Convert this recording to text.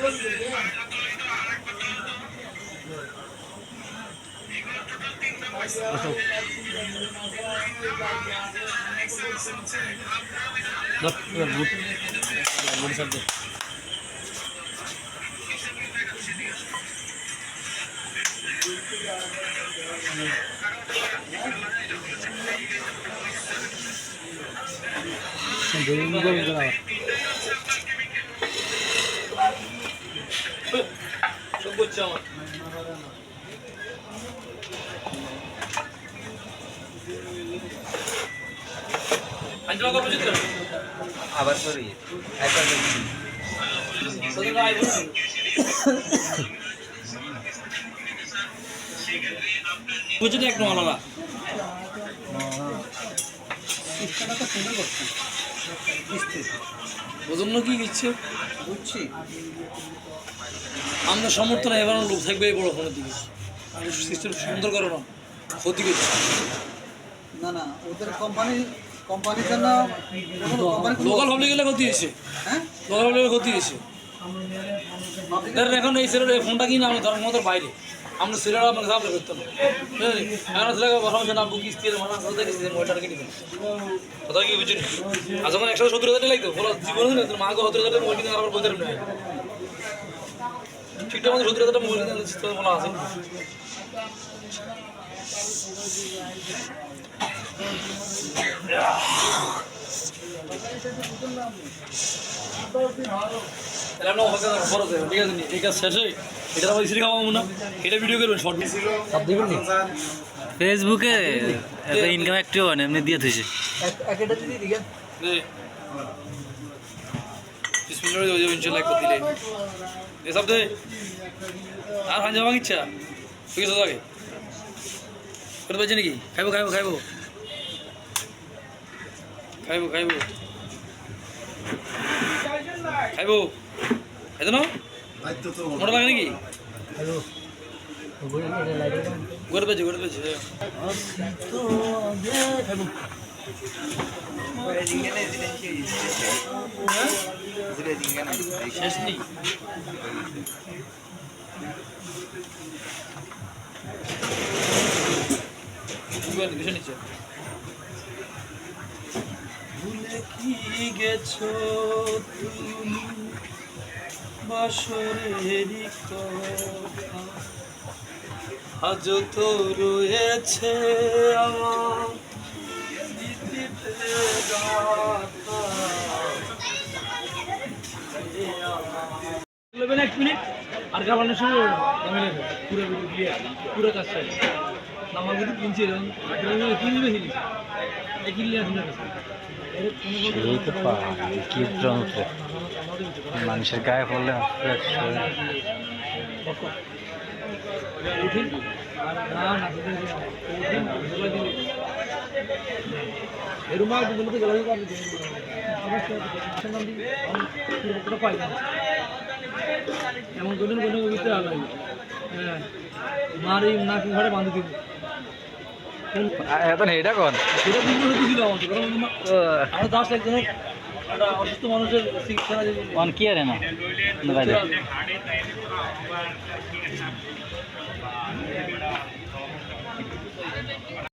Look, you good. Good subject. আবার করি একবার। বুঝলি এক নলা ওজন্য কি বুঝছি। আমরা সমর্থন এবার লোক থাকবে এই বড় ফোনের দিকে। আর সিস্টেম সুন্দর করো না ক্ষতি করছে। না না ওদের কোম্পানি কোম্পানির জন্য লোকাল পাবলিক গেলে ক্ষতি হয়েছে। হ্যাঁ? লোকাল পাবলিকের ক্ষতি হয়েছে। এখন এই ফোনটা কিনে আমরা ধরেন মতো বাইরে। আমরা সেলের আপনাকে সাপ্লাই করতে হবে বুঝলি এখন সেলে বসা হচ্ছে না বুক কিস্তি মানা কোথায় কিস্তি মোবাইলটা কিনে দেবেন কথা কি বুঝলি আর যখন একশো সত্তর হাজার লাগতো, বলো জীবনে না, তোর মাকে সত্তর হাজার কিনে আবার বলতে পারবে ঠিকঠাক মতো সত্তর হাজার মোবাইল কিনে সিস্টেম বলা আছে আমরা ঠিক আছে নি? এই কাজ শেষে এটা আমার স্ত্রী খাওয়াবো না। এটা ভিডিও করবেন শর্ট সব দিবেন ফেসবুকে ইনকাম একটিও হয় না এমনি দিয়ে থইছে। একটা দিদি দিকে বিসমিল্লাহ হয়ে যাবে ইনশাআল্লাহ একবার দিলে এ সব দে। আর হান যাওয়া ইচ্ছা ঠিক আছে আগে করতে পারছি নাকি? খাইবো খাইবো খাইবো। খাইবো খাইবো। খাইবো। খাইতো না? মোটা লাগে নাকি? গড়ে পেয়েছে গড়ে পেয়েছে শেষ নেই? ভুলে কি গেছো তুমি? বাসরেরই কথা। আজ তো রয়েছে আমার এক মিনিট আর গাবানোর সময় আমি পুরো ভিডিও ক্লিয়ার পুরো কাজ শেষ নামার কিন্তু কিনছি কিনবে কিনি এই কিনলে এই তো মানুষের গায়ে পড়লে এমন কোনো কোনো হ্যাঁ। মারি নাকি ঘরে বাঁধে দিব? এখন এটা কোন? অসুস্থ মানুষের চিকিৎসা অন কি আরে না না বাইরে।